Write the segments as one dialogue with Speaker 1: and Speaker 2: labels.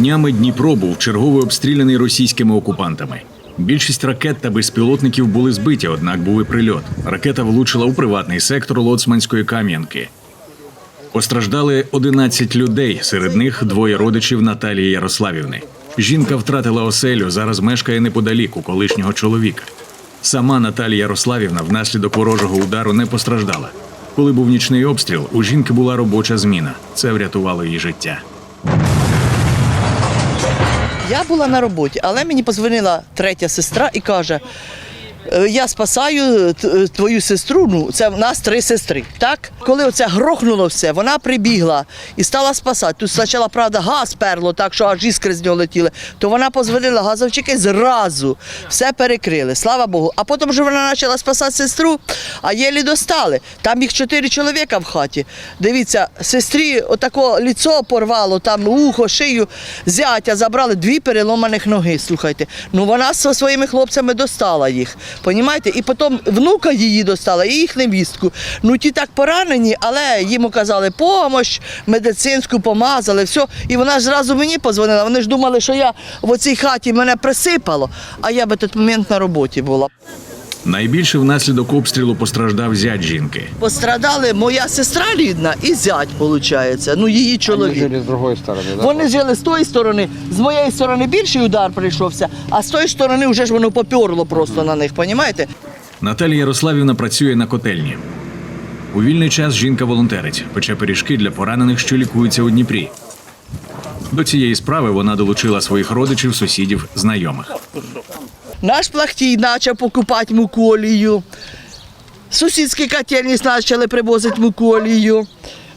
Speaker 1: Днями Дніпро був чергово обстріляний російськими окупантами. Більшість ракет та безпілотників були збиті, однак був і прильот. Ракета влучила у приватний сектор Лоцманської Кам'янки. Постраждали 11 людей, серед них двоє родичів Наталії Ярославівни. Жінка втратила оселю, зараз мешкає неподалік у колишнього чоловіка. Сама Наталія Ярославівна внаслідок ворожого удару не постраждала. Коли був нічний обстріл, у жінки була робоча зміна. Це врятувало її життя.
Speaker 2: Я була на роботі, але мені позвонила третя сестра і каже: «Е, я спасаю е, твою сестру. Ну, це в нас три сестри. Так, коли оце грохнуло все, вона прибігла і стала спасати. Тут спочатку, правда, газ перло, так що аж іскри з нього летіли. То вона позвонила газовчики зразу, все перекрили. Слава Богу. А потім вже вона почала спасати сестру, а єлі достали. Там їх чотири чоловіка в хаті. Дивіться, сестрі отако ліцо порвало, там ухо, шию, зятя забрали дві переломаних ноги. Слухайте. Ну вона зі своїми хлопцями достала їх. Понімаєте? І потім внука її достала, і їх невістку. Ну ті так поранені, але їм оказали помощь, медицинську помазали, все. І вона ж зразу мені позвонила. Вони ж думали, що я в оцій хаті мене присипало, а я би тут момент на роботі була.
Speaker 1: Найбільше внаслідок обстрілу постраждав зять жінки.
Speaker 2: Пострадали моя сестра рідна і зять, виходить. Ну її чоловік.
Speaker 3: жили с другой стороны, да?
Speaker 2: Вони жили з тої сторони, з моєї сторони більший удар прийшовся, а з тої сторони вже ж воно поперло просто на них, понімаєте?
Speaker 1: Наталія Ярославівна працює на котельні. У вільний час жінка волонтерить, пече пиріжки для поранених, що лікуються у Дніпрі. До цієї справи вона долучила своїх родичів, сусідів, знайомих.
Speaker 2: Наш плахтій почав покупати муколію. Сусідські котельні почали привозити муколію.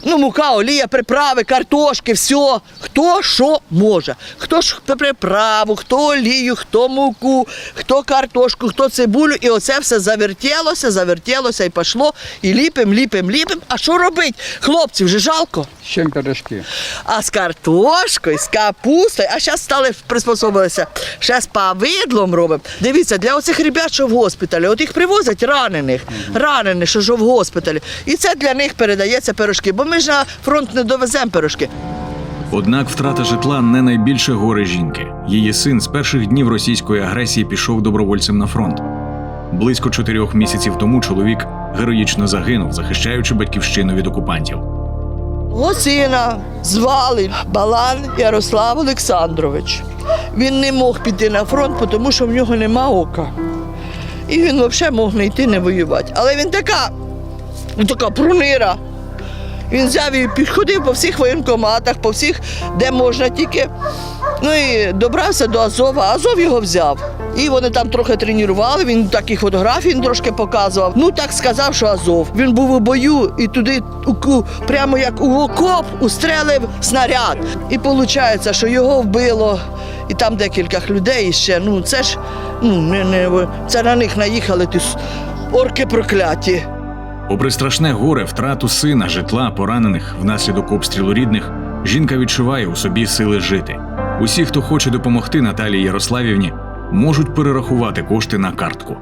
Speaker 2: Ну, мука, олія, приправи, картошки, все. Хто що може. Хто ж приправу, хто олію, хто муку, хто картошку, хто цибулю. І оце все завертілося, завертілося і пішло. І ліпим, ліпим, ліпим. А що робити? Хлопців вже жалко.
Speaker 3: С чем пирожки?
Speaker 2: А з картошкою, з капустою, а зараз стали приспособилися. Ще з павидлом робимо. Дивіться, для оцих ребят, що в госпіталі, от їх привозять ранених, ранених, що ж в госпіталі. І це для них передається пирожки, бо ми ж на фронт не довеземо пирожки.
Speaker 1: Однак втрата житла не найбільше горе жінки. Її син з перших днів російської агресії пішов добровольцем на фронт. Близько чотирьох місяців тому чоловік героїчно загинув, захищаючи батьківщину від окупантів.
Speaker 2: Мого сина звали Балан Ярослав Олександрович. Він не мог піти на фронт, тому що в нього нема ока. І він взагалі мог не йти не воювати. Але він така, ну, така прунира. Він взяв і підходив по всіх воєнкоматах, по всіх, де можна тільки. Ну і добрався до Азова, Азов його взяв. І вони там трохи тренували, він такі фотографії трошки показував. Ну так сказав, що Азов. Він був у бою і туди прямо як у окоп устрелив снаряд. І виходить, що його вбило, і там декілька людей ще. Ну це ж ну не, не це на них наїхали ті орки прокляті.
Speaker 1: Попри страшне горе, втрату сина, житла, поранених внаслідок обстрілу рідних, жінка відчуває у собі сили жити. Усі, хто хоче допомогти Наталії Ярославівні, можуть перерахувати кошти на картку.